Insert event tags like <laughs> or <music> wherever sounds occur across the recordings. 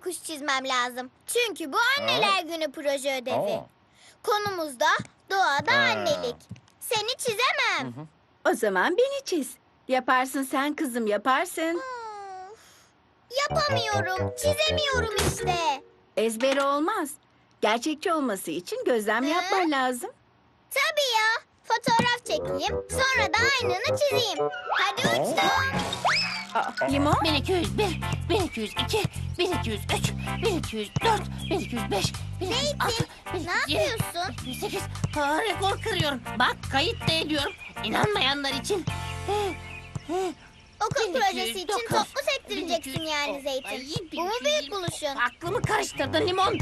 kuş çizmem lazım. Çünkü bu anneler günü proje ödevi. Oo. Konumuz da doğada Ha. annelik. Seni çizemem. O zaman beni çiz. Yaparsın sen kızım yaparsın. Yapamıyorum, çizemiyorum işte. Ezber olmaz. Gerçekçi olması için gözlem Hı? yapman lazım. Tabii ya. Fotoğraf çekeyim, sonra da aynını çizeyim. Hadi uçtum. Aa, limon? 1201, 1202, 1203, 1204, 1205, 1206, ne yapıyorsun? 1208. Aa, rekor kırıyorum. Bak kayıt da ediyorum. İnanmayanlar için. Okul 1209, projesi için toplu sektireceksin 1200, yani Ay, Zeytin. Bu mu 1220. büyük buluşun? Aklımı karıştırdın limon.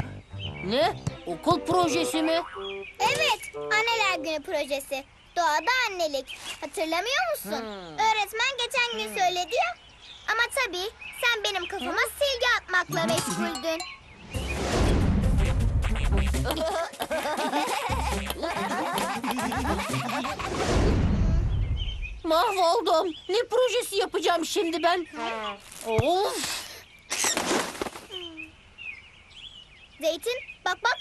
Ne? Okul projesi mi? Evet, anneler günü projesi. Doğada annelik. Hatırlamıyor musun? Hmm. Öğretmen geçen gün söyledi ya. Ama tabii sen benim kafama silgi atmakla meşguldün. <laughs> Mahvoldum. Ne projesi yapacağım şimdi ben? Of. Zeytin, bak bak.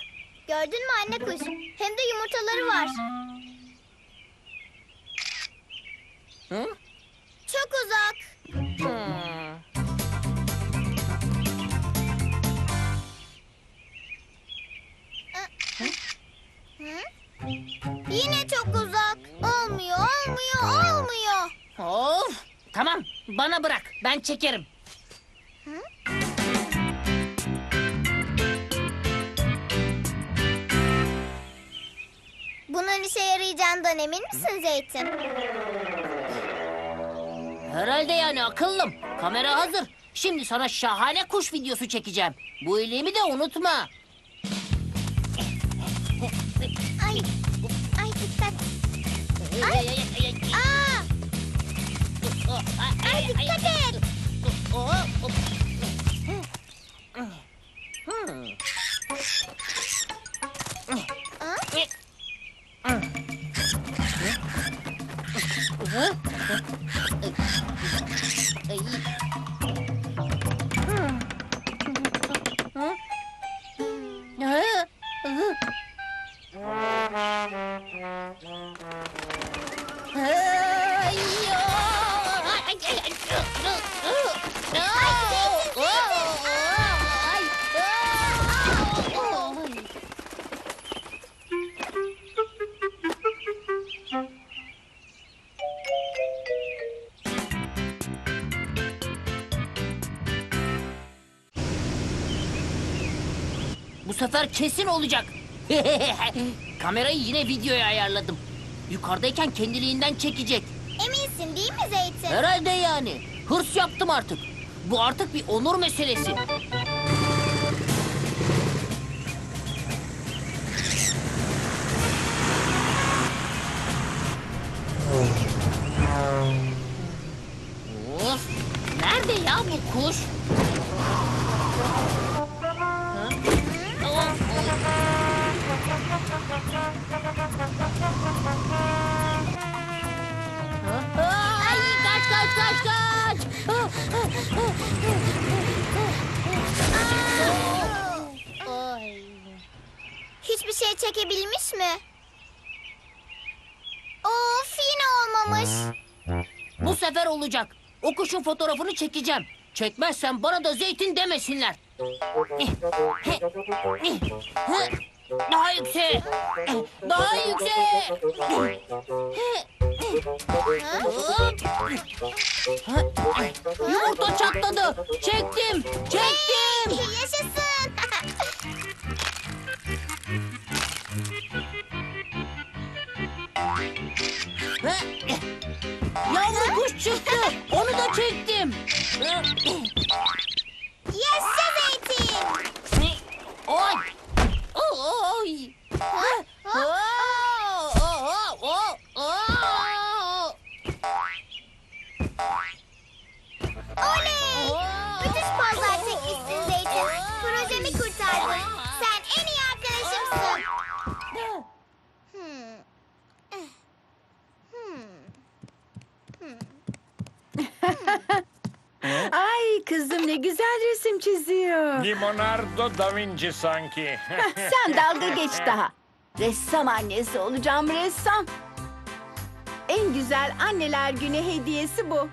Gördün mü anne kuş? Hem de yumurtaları var. Hı? Çok uzak. Olmuyor, olmuyor, olmuyor. Of. Tamam bana bırak ben çekerim. Bunun işe yarayacağından emin misin Zeytin? Herhalde yani akıllım. Kamera hazır. Şimdi sana şahane kuş videosu çekeceğim. Bu iyiliğimi de unutma. Ay, ay dikkat. Ay. Aa, ay dikkat et. Bu sefer kesin olacak. <laughs> Kamerayı yine videoya ayarladım. Yukarıdayken kendiliğinden çekecek. Eminsin değil mi Zeytin? Herhalde yani. Hırs yaptım artık. Bu artık bir onur meselesi. Of! Nerede ya bu kuş? Ha? Of! Ha? Şey çekebilmiş mi? Of yine olmamış. Bu sefer olacak. O kuşun fotoğrafını çekeceğim. Çekmezsen bana da zeytin demesinler. Daha yüksek. Daha yüksek. Yumurta çatladı. Çektim. Çektim. Yaşasın. Yaşa zeytin. Oy. Oy. Oley! Müthiş pazar çekmişsin Zeytin. Projemi kurtardın. Sen en iyi arkadaşımsın. Hmm. Hmm. Hmm. Hmm pozlar kızım ne güzel resim çiziyor. Leonardo da Vinci sanki. Sen dalga geç daha. Ressam annesi olacağım ressam. En güzel anneler günü hediyesi bu.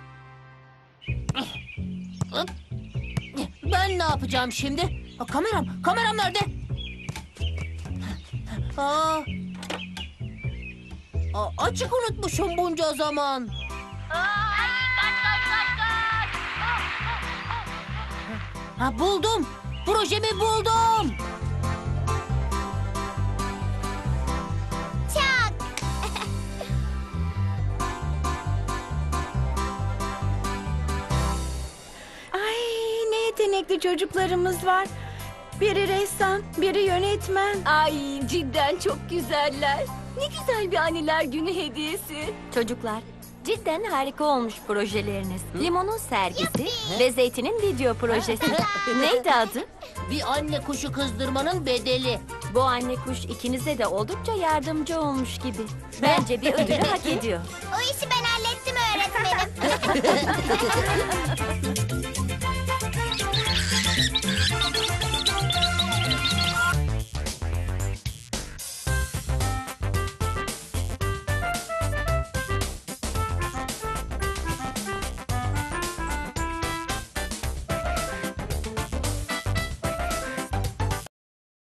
Ben ne yapacağım şimdi? Ha, kameram, kameram nerede? Aa, Aa, açık unutmuşum bunca zaman. Ha, buldum. Projemi buldum. Çak. <laughs> Ay ne yetenekli çocuklarımız var. Biri ressam, biri yönetmen. Ay cidden çok güzeller. Ne güzel bir anneler günü hediyesi. Çocuklar cidden harika olmuş projeleriniz. Limonun sergisi ve Zeytin'in video projesi. <laughs> Neydi adı? Bir anne kuşu kızdırmanın bedeli. Bu anne kuş ikinize de oldukça yardımcı olmuş gibi. Bence bir ödülü hak ediyor. <laughs> O işi ben hallettim öğretmenim. <laughs>